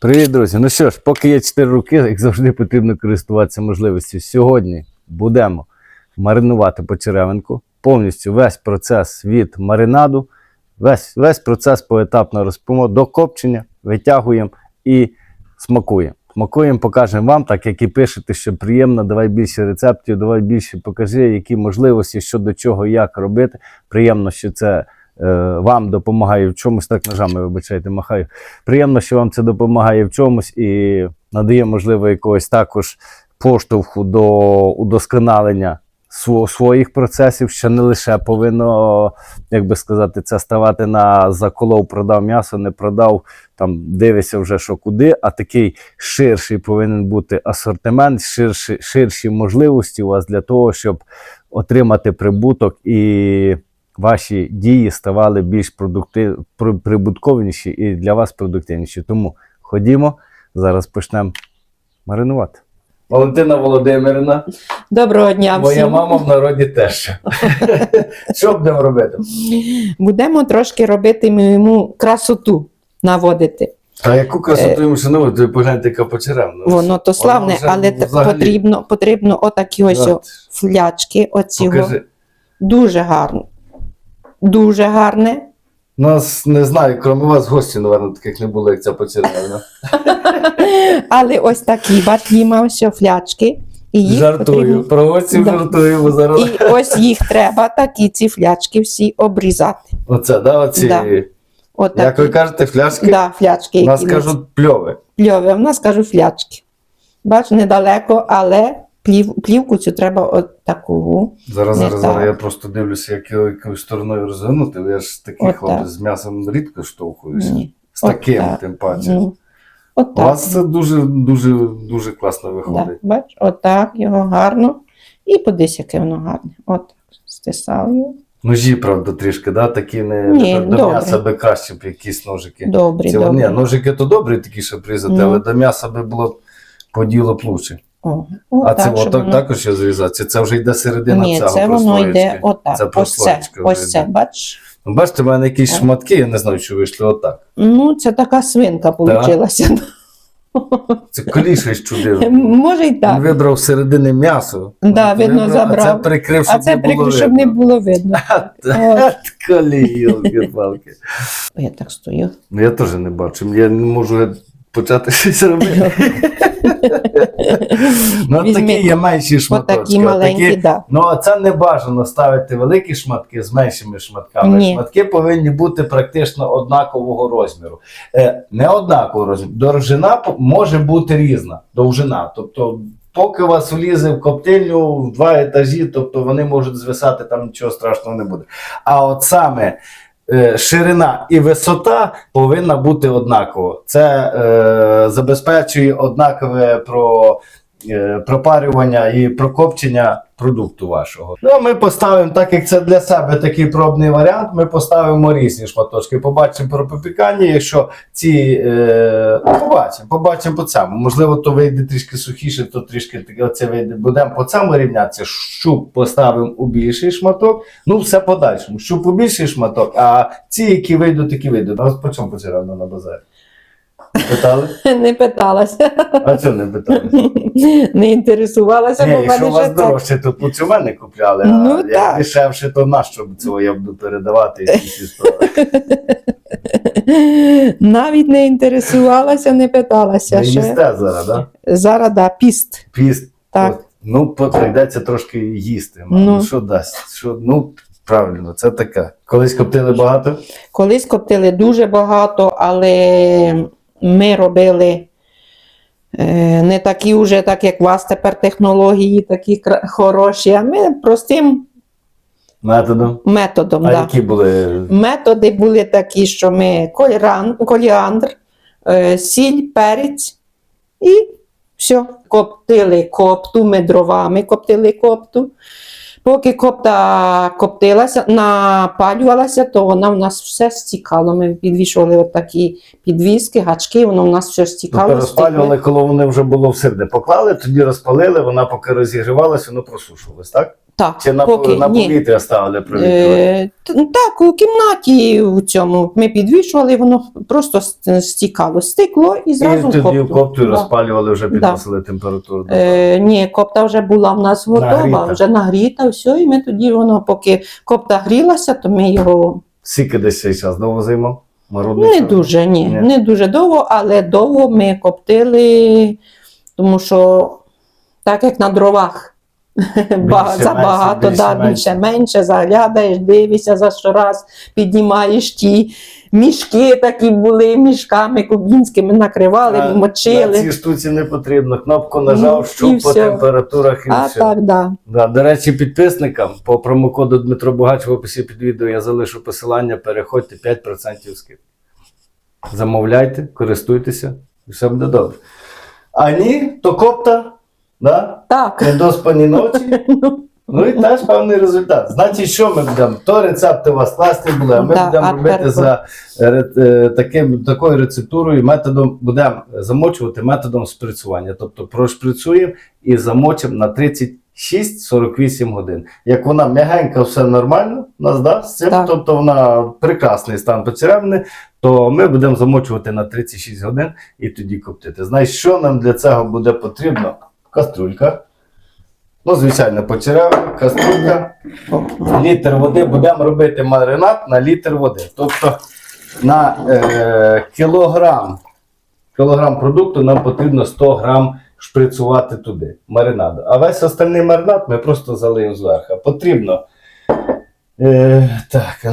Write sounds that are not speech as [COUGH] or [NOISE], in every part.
Привіт, друзі. Ну що ж, поки є 4 руки, як завжди потрібно користуватися можливістю. Сьогодні будемо маринувати почеревинку. Повністю весь процес від маринаду, весь, весь процес поетапно розпимо до копчення, витягуємо і смакуємо. Смакуємо, покажемо вам, так як і пишете, що приємно, давай більше рецептів, давай більше покажи, які можливості, що до чого, як робити. Приємно, що це вам допомагає в чомусь, так ножами, вибачайте, махаю. Приємно, що вам це допомагає в чомусь і надає, можливо, якогось також поштовху до удосконалення своїх процесів, що не лише повинно, як би сказати, це ставати на заколов, продав м'ясо, не продав, там дивишся вже що куди, а такий ширший повинен бути асортимент, ширші, ширші можливості у вас для того, щоб отримати прибуток і ваші дії ставали більш продукти... при- прибутковіші і для вас продуктивніші. Тому ходімо, зараз почнемо маринувати. Валентина Володимирівна, Доброго дня моя мама в народі теж. [LAUGHS] Що будемо робити? Будемо трошки робити йому красоту наводити. А яку красоту йому шановувати, ви погляньте, яка почеревна. Воно то славне, але взагалі- потрібно, потрібно отакі ось флячки. Оцього. Дуже гарно. Дуже гарне. Нас не знаю, крім вас, гості, напевно, таких не було, як ця почеревна. [LAUGHS] Але ось такі батіма ось о флячки. І їх Жартую. потрібно. Про гостів Да. жартую, бо зараз. І ось їх треба такі ці флячки всі обрізати. Оце, да, оці. Да. Отакі. Як ви кажете, фляшки? Да, флячки. У нас кажуть пльове. Пльове, в нас кажуть флячки. Бач, недалеко, але плів, плівку цю треба от таку. Зараз, Не зараз, так. зараз я просто дивлюся, як його якоюсь стороною розгорнути. Я ж такий От хлопець так. з м'ясом рідко штовхуюся. Ні. З От таким, так. тим паче. Ну, У отак. вас це дуже, дуже, дуже класно Да, виходить. бач, отак його гарно. І подивись, яке воно гарне. Отак. Стисаю. Ножі, правда, трішки, да? такі не Ні, до, до добре. м'яса би краще б якісь ножики. Добрі, Ці, добрі. ні, ножики то добрі, такі, щоб різати, Ну. але до м'яса би було б по ділу б лучше. О, А це щоб воно- також ще зрізати? Це вже йде середина Ні, цього це воно йде отак. Це ось це, ось це, бач. Ну, бачите, в мене якісь шматки, я не знаю, що вийшли отак. Ну, це така свинка получилася. Це коліше чудило. Може й так. Він вибрав середини м'ясо. Да, видно, Вибрав, А це забрав. прикрив, А це не було щоб не було видно. [LAUGHS] От. Колії, палки Я так стою. Ну я теж не бачу. Я не можу почати щось робити. [LAUGHS] ну, такі є менші шматочки. Отакі от маленькі, такі- да. Ну, а це не бажано ставити великі шматки з меншими шматками. Ні. Шматки повинні бути практично однакового розміру. Е, не однакового розміру. Довжина може бути різна. Довжина. Тобто, поки вас влізе в коптильню в два етажі, тобто вони можуть звисати, там нічого страшного не буде. А от саме. Е, Ширина і висота повинна бути однаково. Це е, забезпечує однакове про пропарювання і прокопчення продукту вашого. Ну, ми поставимо, так як це для себе такий пробний варіант, ми поставимо різні шматочки. Побачимо про попікання. Якщо ці е, ну, побачимо, побачимо по цьому. Можливо, то вийде трішки сухіше, то трішки оце вийде. Будемо по цьому рівнятися. Щуп поставимо у більший шматок. Ну, все подальшому. Щуп у більший шматок, а ці, які вийдуть, такі вийдуть. По чому поцірано на базарі? Питали? [LAUGHS] Не питалася. А чого не питали? [LAUGHS] Не інтересувалася, бо в якщо мене у вас дорожче, то мене купляли, Ну, а як дешевше, то на що б цього я буду передавати і всі справи. [LAUGHS] Навіть не інтересувалася, не питалася. Не Ще. їсте зараз, да? Зараз да, піст. Піст. Так. От. Ну, прийдеться трошки їсти. Ну, Ну. що дасть? Що, ну, правильно, це таке. Колись коптили багато? Колись коптили дуже багато, але ми робили е, не такі вже, так як у вас тепер технології, такі хороші, а ми простим Методом. методом. А да. які були? Методи були такі, що ми коліандр, е, сіль, перець і все. Коптили копту, ми дровами коптили копту. Поки копта коптилася, напалювалася, то вона в нас все стікало. Ми підвішували отакі підвіски, гачки, воно в нас все стікало. Тобто розпалювали, коли воно вже було всерде. Поклали, тоді розпалили, вона поки розігрівалася, воно просушувалось, так? Так, Чи на, поки на ні. повітря ставили провітрювати? Е, т- так, у кімнаті у цьому ми підвішували, воно просто с- стікало. Стекло і зразу і в тоді в копту. копту Да. розпалювали, вже Да. підносили температуру. до Е, ні, копта вже була в нас готова, Нагріта. вже нагріта, все, і ми тоді воно, поки копта грілася, то ми його Скільки десь цей час довго займав? Марудний не час? дуже, ні, Ні. не дуже довго, але довго ми коптили, тому що так як на дровах. Ба- Забагато, менше, да, більше, більше менше, заглядаєш, дивишся за щораз, піднімаєш ті мішки такі були, мішками кубінськими накривали, А, мочили. На цій штуці не потрібно. Кнопку нажав, Ну, що і по все. температурах і а все. так, да. Да, до речі, підписникам по промокоду Дмитро Богач в описі під відео я залишу посилання, переходьте 5% скидки. Замовляйте, користуйтеся, і все буде добре. А ні, то копта, да? Так. недоспані [LAUGHS] ночі. Ну і теж певний результат. Значить, що ми будемо? То рецепти у вас класні були, а ми Да, будемо робити за е, е, таким, такою рецептурою, методом будемо замочувати методом шприцювання. Тобто прошприцюємо і замочимо на 36-48 годин. Як вона м'ягенька, все нормально, у нас да, з цим, Так. тобто вона прекрасний стан поцеревини, то ми будемо замочувати на 36 годин і тоді коптити. Знаєш, що нам для цього буде потрібно? Каструлька. Ну, звичайно, почеревина, каструлька, літр води. Будемо робити маринад на літр води. Тобто на е, кілограм, кілограм продукту нам потрібно 100 грам шприцувати туди, маринаду. А весь остальний маринад ми просто залиємо зверху. Потрібно е, так,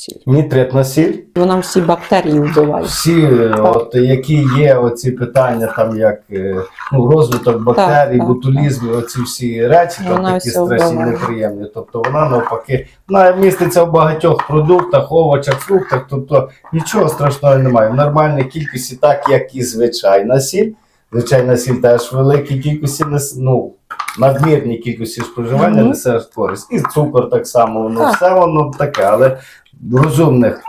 сіль. нітритна сіль. Вона всі бактерії вбиває. Всі, от, які є оці питання, там як е, ну, розвиток бактерій, так, ботулізм, оці всі речі, там такі вбиває. неприємні. Тобто вона навпаки, вона міститься в багатьох продуктах, овочах, фруктах, тобто нічого страшного немає. В нормальній кількості, так як і звичайна сіль. Звичайна сіль теж в великій кількості ну, надмірній кількості споживання несе користь. І цукор так само, воно Так. все воно таке, але в розумних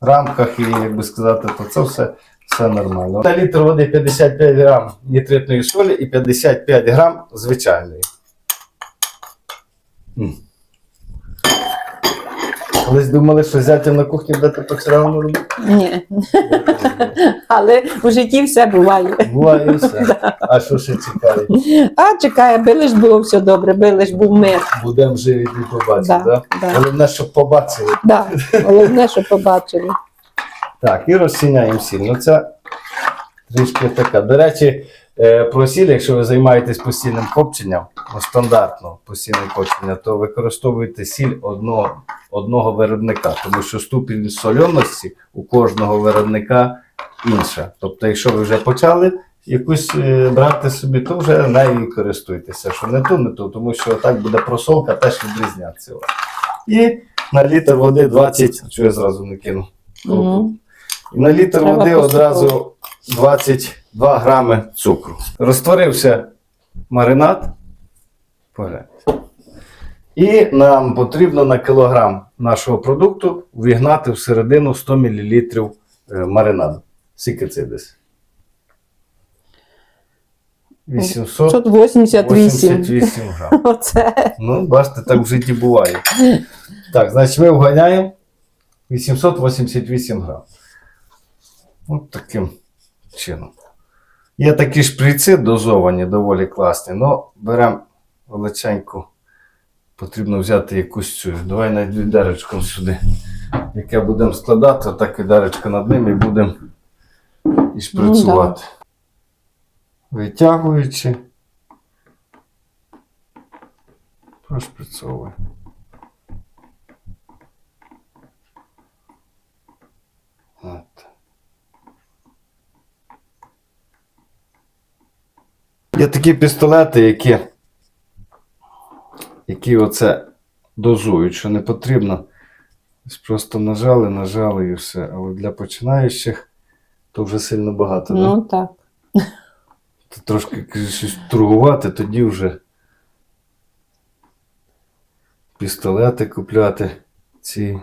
рамках і, як би сказати, то це все, все нормально. На літр води 55 грам нітритної солі і 55 грам звичайної. М. Колись думали, що зятя на кухні будете поцеравну робити? Ні. Але у житті все буває. Буває все. А що ще чекає? А чекає, би лиш було все добре, би лиш був мир. Будемо живі і побачити, да. Головне, щоб побачили. Да. Головне, що побачили. Так, і розчиняємо сіль. Ну це трішки така. До речі, е, про сіль, якщо ви займаєтесь постійним копченням, стандартно постійне копчення, то використовуйте сіль одного, одного виробника, тому що ступінь сольоності у кожного виробника інша. Тобто, якщо ви вже почали якусь е, брати собі, то вже нею користуйтеся. Що не ту, не ту, тому що так буде просолка теж відрізнятися. І на літр води 20, що я зразу не кину. Мгм. І на літр Треба води одразу 22 грами цукру. Розтворився маринад. І нам потрібно на кілограм нашого продукту вігнати всередину 100 мл е, маринаду. Скільки це десь? 188. 888 грам. [LAUGHS] Оце. Ну, бачите, так в житті буває. Так, значить, ми вганяємо 888 грам. От таким чином. Є такі шприци дозовані, доволі класні, але беремо величеньку. Потрібно взяти якусь цю. Давай навіть відеречком сюди. Яке будемо складати, отак відеречко над ним і будемо і шприцювати. Витягуючи. Прошприцьовуємо. Є такі пістолети, які, які оце дозують, що не потрібно. Просто нажали, нажали і все. Але для починаючих то вже сильно багато. Ну так. То трошки щось торгувати, тоді вже пістолети купляти ці.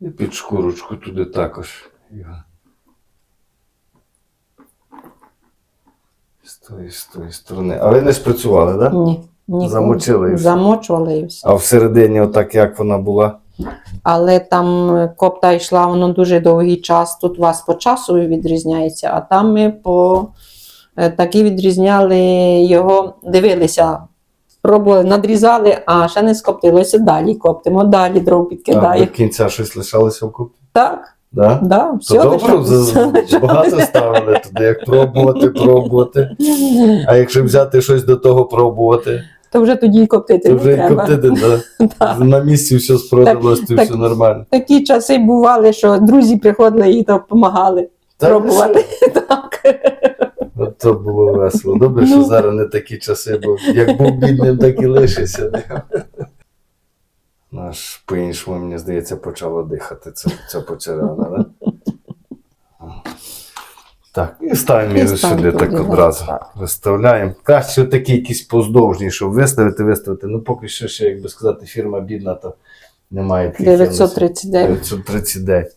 І під шкурочку туди також. його. З тої, з тої сторони. А ви не спрацювали, так? Да? Ні. Ніколи. Замочили і все. Замочували і все. А всередині, отак як вона була. Але там е, копта йшла воно дуже довгий час. Тут у вас по часу відрізняється, а там ми по е, такі відрізняли його, дивилися, пробували, надрізали, а ще не скоптилося. Далі коптимо, далі дров А підкидає. до кінця щось лишалося в купі. Так, Да? да, все То добре, лишалося. багато ставили туди, як пробувати, пробувати. А якщо взяти щось до того пробувати, То вже тоді й коптити то не вже треба. коптити, да. [LAUGHS] Так. на місці все спродалось, то так. все нормально. Такі часи бували, що друзі приходили і допомагали пробувати. [LAUGHS] Так. От то було весело. Добре, що Ну. зараз не такі часи, бо як був бідним, так і лишився. Наш по-іншому, мені здається, почало дихати ця, ця почеряна, да? Так, і ставимо її сюди так одразу. так. Виставляємо. Краще такі якісь поздовжні, щоб виставити, виставити. Ну, поки що ще, як би сказати, фірма бідна, то немає таких. 939. 939.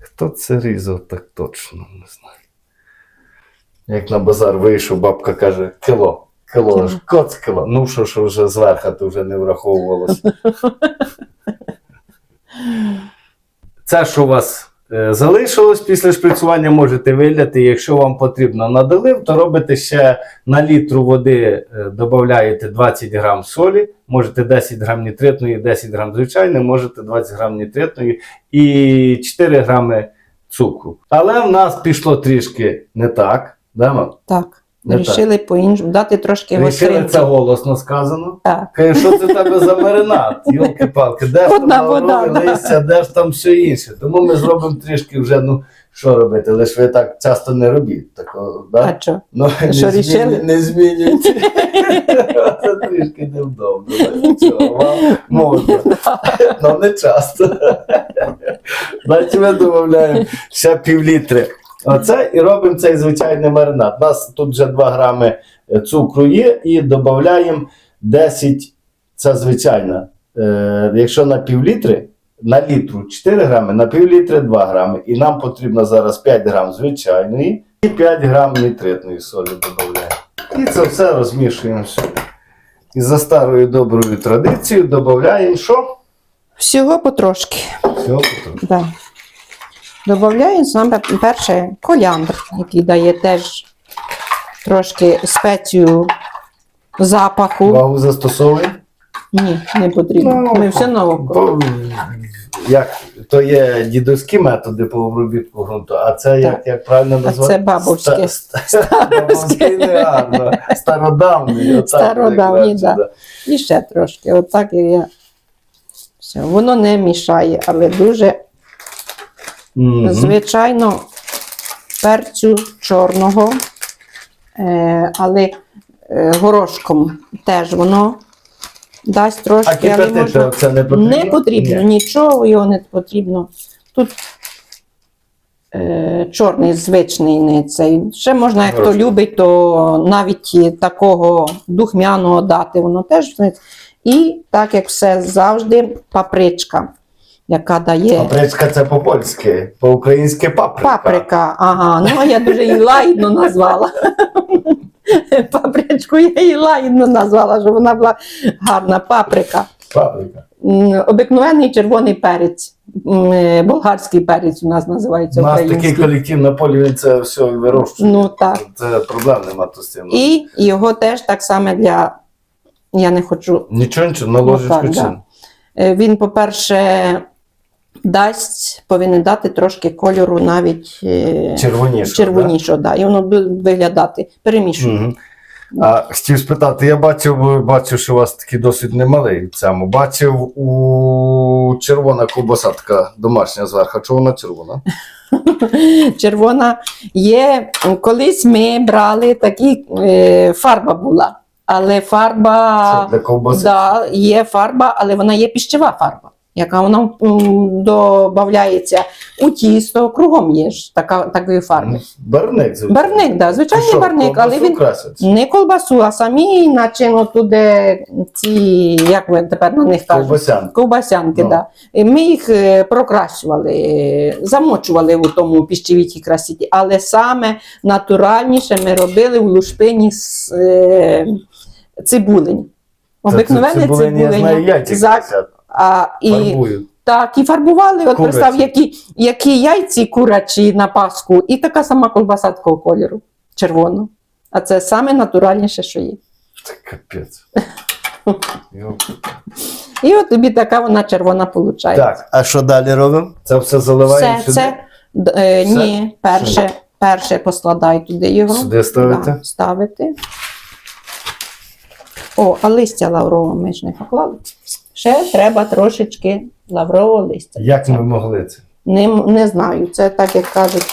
Хто це різав, так точно не знаю. Як на базар вийшов, бабка каже, кіло. Кіло, Кіло. коц кіло. Ну, що, що вже зверху, то вже не враховувалося. [LAUGHS] Це, що у вас залишилось після шприцування можете виляти. Якщо вам потрібно надалив, то робите ще на літру води, е, додаєте 20 грам солі, можете 10 грам нітритної, 10 грам звичайної, можете 20 грам нітритної і 4 грами цукру. Але в нас пішло трішки не так. Да? Так. Не Рішили по-іншому дати трошки Рішили гостринки. це голосно сказано. Так. Каже, що це тебе за маринад? [LAUGHS] Йолки-палки, де ж там вода, лаврове да. листя, де ж там все інше. Тому ми зробимо трішки вже, ну, що робити, лише ви так часто не робіть. Такого, А що? Ну, не, що, зміню- не змінюйте. [LAUGHS] Це трішки невдобно. ну, Нічого, вам можна. [LAUGHS] Ну, не часто. Значить, ми додаємо ще півлітри. Оце і робимо цей звичайний маринад. У нас тут вже 2 грами е, цукру є, і додаємо 10, це звичайна. Е, якщо на півлітри, на літру 4 грами, на півлітри 2 грами. І нам потрібно зараз 5 грам звичайної і 5 грам нітритної солі додаємо. І це все розмішуємо. І за старою доброю традицією додаємо що? Всього потрошки. Все, потім. Да. Додаємо саме перше коліандр, який дає теж трошки спецію запаху. Вагу застосовуємо. Ні, не потрібно. Ну, Ми все на око. Бо, як, то є дідовські методи по обробітку ґрунту, а це як, Так. як правильно А назвати? це бабовське. Ста- ста- Бабовське не. Стародавні. найкраще, да. І ще трошки. Отак і я. Все. Воно не мішає, але дуже Звичайно перцю чорного, е, але е, горошком теж воно дасть трошки, але кипятити можна. це не потрібно? Не потрібно, Ні. нічого його не потрібно. Тут е, чорний звичний не цей. Ще можна, як хто любить, то навіть такого духмяного дати, воно теж. І так як все завжди, папричка, яка дає. Папричка це по-польськи, по-українськи паприка. Паприка, ага, ну я дуже її лагідно назвала. [LAUGHS] Папричку я її лагідно назвала, щоб вона була гарна паприка. Паприка. Обикновений червоний перець. Е, Болгарський перець у нас називається У нас такий колектив на полі, він це все вирощує. Ну так. Це проблем нема то з цим. І його теж так само для. Я не хочу. Нічого, нічого, на Ну, ложечку так, да. Е, Він, по-перше, дасть, повинен дати трошки кольору навіть е, Червоніше. червонішого, да? і воно буде виглядати. Перемішує. Мгм. А хотів спитати, я бачив, бачив, що у вас такий досить немалий цьому. Бачив у червона ковбаса така домашня зверху. Чого вона червона? [LAUGHS] Червона є. Колись ми брали такі, е, фарба була. Але фарба. Це для ковбаси. Да, є фарба, але вона є піщева фарба. Яка вона додається у тісто, кругом є ж така, такої фарби. Барник. звичайно. Барник, да, звичайний Що, барник, але він красять? не колбасу, а самі начину туди ці, як ви тепер на них кажуть, Ковбасянка. ковбасянки, Ну. да. І ми їх е, прокращували, замочували у тому піщевітій красіті, але саме натуральніше ми робили в лушпині з е, цибулень. Обикновене я цибулення. А, і, фарбують. так, і фарбували, от представ, які, які яйці курячі на Пасху, і така сама колбаса такого кольору, червону. А це саме натуральніше, що є. Це капець. [LAUGHS] І от тобі така вона червона виходить. Так, а що далі робимо? Це все заливаємо Все, сюди? це е, Все? ні, перше, перше поскладай туди його. Сюди ставити? Да, ставити. О, а листя лаврового ми ж не поклали. Ще треба трошечки лаврового листя. Як ми могли це? Не, не знаю, це так як кажуть.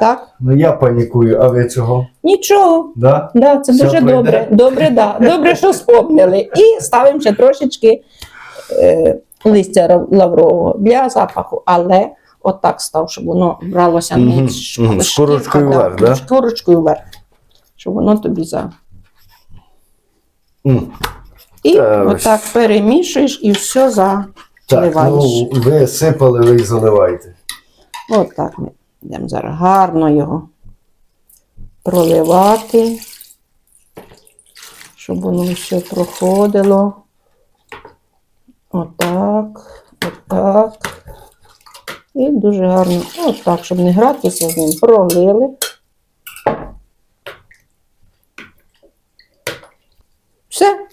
Так? Ну я панікую, а ви чого? Нічого. Да? Да, це Все дуже пройде? добре. Добре, да. добре, що спомнили. І ставимо ще трошечки е, листя лаврового для запаху, але отак став, щоб воно бралося не Мгм, ш- з шкірка, корочкою вверх, да? З корочкою вверх. Щоб воно тобі за. М. І ви отак перемішуєш і все Так, ну ви сипали, ви їх заливаєте. Отак ми будемо зараз гарно його проливати, щоб воно все проходило. Отак, отак. І дуже гарно, отак, щоб не гратися з ним, пролили. Все,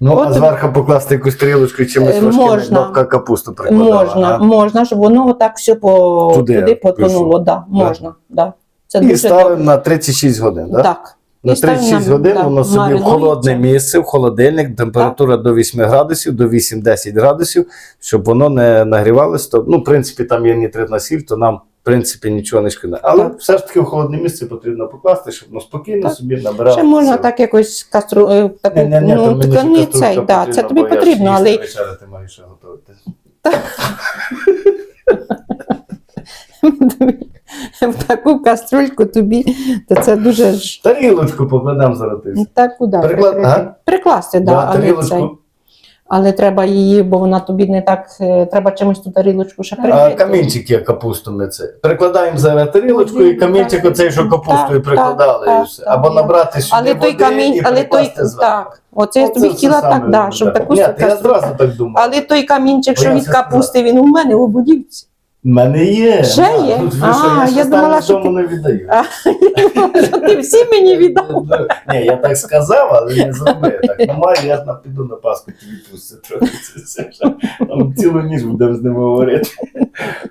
Ну, От а зверху покласти якусь тарілочку чимось Е, важким, бабка капусту прикладала. можна, а? можна, щоб воно отак все по, Туди туди, потонуло. Да, можна, да. Це І ставимо на 36 годин, так? Так. На І ставимо 36 годин да, воно собі в холодне місце, в холодильник, температура до 8 градусів, до 8-10 градусів, щоб воно не нагрівалося. То, ну, в принципі, там є нітритна сіль, то нам, в принципі, нічого не шкода. Але Так. все ж таки в холодне місце потрібно покласти, щоб воно спокійно Так. собі набирало. Ще можна сили. так якось кастру, е, таку, Ні, ні, ні, ну, ткані цей, да, це тобі потрібно, але вечеряти маю ще готувати. [LAUGHS] в таку каструльку тобі, то це дуже ж Тарілочку покладемо зараз. так куди Приклад- ага. Прикласти, да, Да, тарілочку. Але треба її, бо вона тобі не так, е, треба чимось ту тарілочку ще А камінчик є капусту ми це. Прикладаємо зараз тарілочку і камінчик оцей, що капустою прикладали. так, і все. так, Або набрати сюди Але той води камінь, і але той так. Оце я тобі все хотіла так, да, щоб таку Ні, я зразу так думав. Але той камінчик, що від капусти, він у мене у будівці. В мене є. Ще Ма, є? тут А, що, я, я думала, думала, що дому не віддаю. А, Що ти всі мені віддав? Ні, я так сказав, але не зробив. Так, ну маю, я на- піду на Пасху ті відпустити трохи. Це. Там цілу ніч будемо з ними говорити.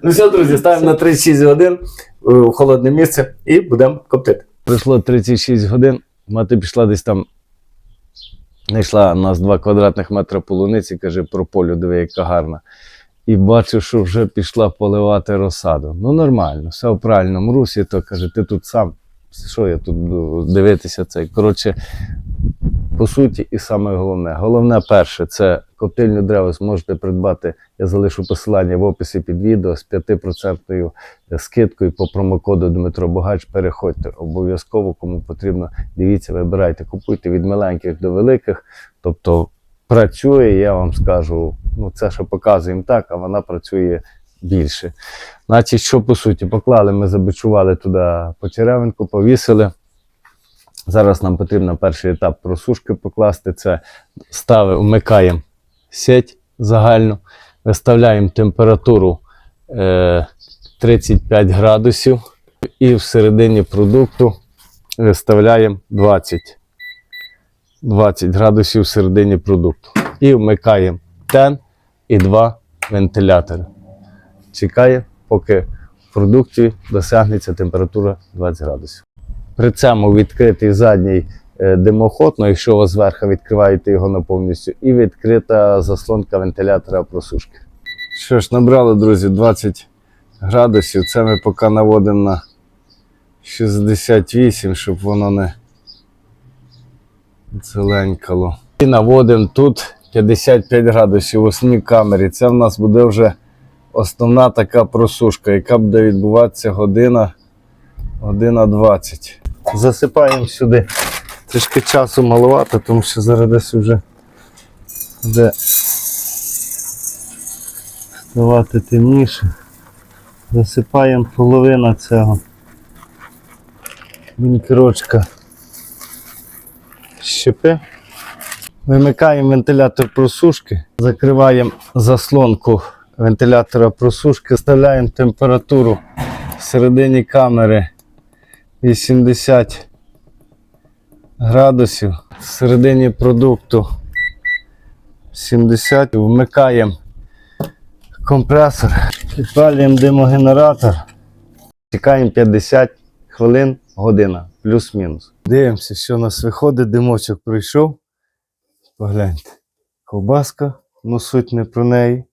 Ну все, друзі, ставимо на 36 годин е, в холодне місце і будемо коптити. Пройшло 36 годин, мати пішла десь там. Знайшла у нас 2 квадратних метри полуниці, каже, про полю, диви, яка гарна. І бачу, що вже пішла поливати розсаду. Ну, нормально, все в правильному русі, то каже, ти тут сам. Що я тут буду дивитися цей? Коротше, по суті, і саме головне. Головне перше, це коптильню Древес можете придбати. Я залишу посилання в описі під відео з 5% скидкою по промокоду Дмитро Богач. Переходьте обов'язково, кому потрібно. Дивіться, вибирайте, купуйте від маленьких до великих. Тобто працює, я вам скажу, ну це що показуємо так, а вона працює більше. Значить, що по суті, поклали, ми забичували туди почеревинку, повісили. Зараз нам потрібно перший етап просушки покласти. Це стави, вмикаємо сеть загальну, виставляємо температуру е, 35 градусів і всередині продукту виставляємо 20, 20 градусів всередині продукту. І вмикаємо тен і два вентилятори. Чекає, поки в продукті досягнеться температура 20 градусів. При цьому відкритий задній е, димоход, ну якщо ви зверху відкриваєте його на повністю, і відкрита заслонка вентилятора просушки. Що ж, набрали, друзі, 20 градусів. Це ми поки наводимо на 68, щоб воно не зеленькало. І наводимо тут 55 градусів в основній камері. Це в нас буде вже основна така просушка, яка буде відбуватися година, година 20. Засипаємо сюди. Трішки часу маловато, тому що зараз десь вже буде ставати темніше. Засипаємо половину цього бункерочка щепи. Вимикаємо вентилятор просушки, закриваємо заслонку вентилятора просушки, вставляємо температуру всередині камери 80 градусів, всередині продукту 70, вмикаємо компресор, підпалюємо димогенератор, чекаємо 50 хвилин, година, плюс-мінус. Дивимося, що у нас виходить, димочок пройшов. Погляньте. Ковбаска, ну суть не про неї.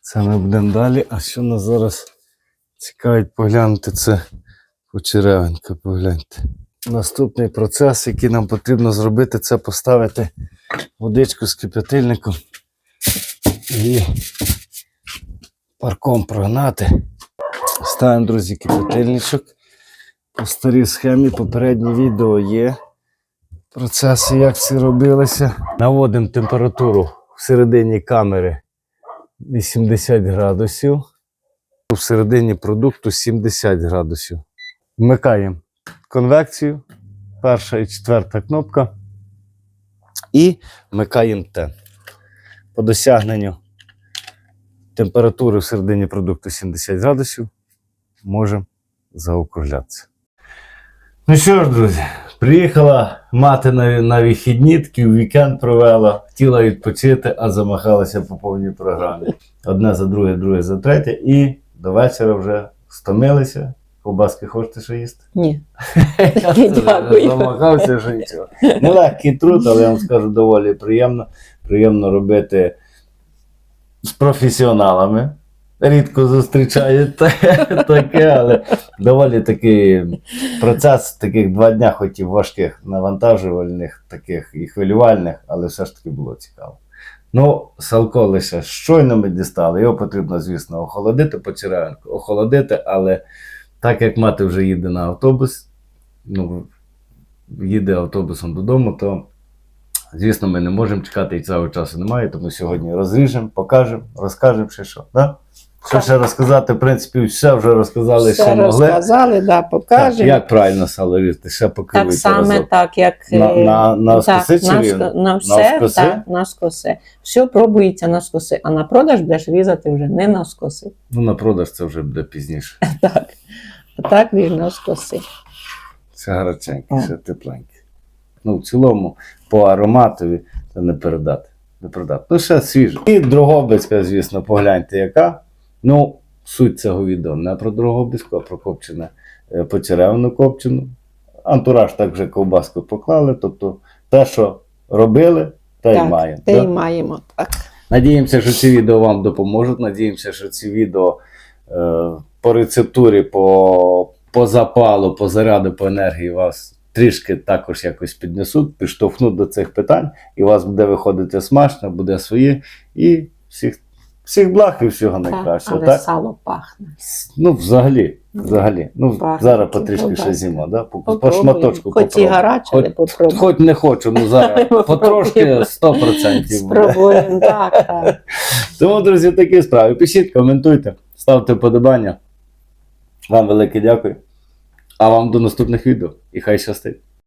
Це ми будемо далі. А що нас зараз цікавить поглянути, це почеревинка, погляньте. Наступний процес, який нам потрібно зробити, це поставити водичку з кип'ятильником і парком прогнати. Ставимо, друзі, кип'ятильничок. По старій схемі попереднє відео є. Процеси, як це робилося. Наводимо температуру всередині камери 80 градусів. Всередині продукту 70 градусів. Вмикаємо конвекцію, перша і четверта кнопка. І вмикаємо тен. По досягненню температури всередині продукту 70 градусів можемо заокруглятися. Ну що ж, друзі, приїхала мати на, на вихідні, такий вікенд провела, хотіла відпочити, а замахалася по повній програмі. Одне за друге, друге за третє, і до вечора вже стомилися. Ковбаски хочете ще їсти? Ні. [LAUGHS] Я Дякую. Замахався нічого. Нелегкий труд, але я вам скажу доволі приємно. Приємно робити з професіоналами. Рідко зустрічаю [LAUGHS] таке, але доволі такий процес таких два дня, хоч і важких, навантажувальних, таких і хвилювальних, але все ж таки було цікаво. Ну, салко лише щойно ми дістали. Його потрібно, звісно, охолодити по черевинку, охолодити, але так як мати вже їде на автобус, ну, їде автобусом додому, то, звісно, ми не можемо чекати і цього часу немає, тому сьогодні розріжемо, покажемо, розкажемо ще що. Да? Що ще розказати, в принципі, все вже розказали, Все що могли. розказали, да, Так, як правильно сало різати? Ще покривайте Так саме разок. так, як На- е, на- на так, скоси чи на, на все, скоси? так, на скоси. Все пробується на скоси, а на продаж будеш різати вже не на скоси. Ну, на продаж це вже буде пізніше. [LAUGHS] Так. А так ріж на скоси. Це гаряченьке, ще тепленьке. Ну, в цілому, по ароматові це не передати. Не передати. Ну, ще свіже. І Дрогобицька, звісно, погляньте, яка. Ну, суть цього відео не про Дрогобицьку, а про копчене почеревину копчену. Антураж так вже ковбаску поклали. Тобто те, що робили, те й маємо. те да? й маємо. Так. Надіємося, що ці відео вам допоможуть. Надіємося, що ці відео е, по рецептурі, по, по запалу, по заряду, по енергії вас трішки також якось піднесуть, підштовхнуть до цих питань, і у вас буде виходити смачно, буде своє, і всіх, всіх благ і всього найкращого. але Так, сало пахне. Ну, взагалі, взагалі. Ну, Пахне зараз потрішки ще зімо, да? по, по шматочку. Хоч і гаряче, але попробуємо. Хоч не хочу, ну зараз [LAUGHS] потрошки 100% Спробуємо, так, так. [LAUGHS] Тому, друзі, такі справи. Пишіть, коментуйте, ставте вподобання. Вам велике дякую. А вам до наступних відео. І хай щастить.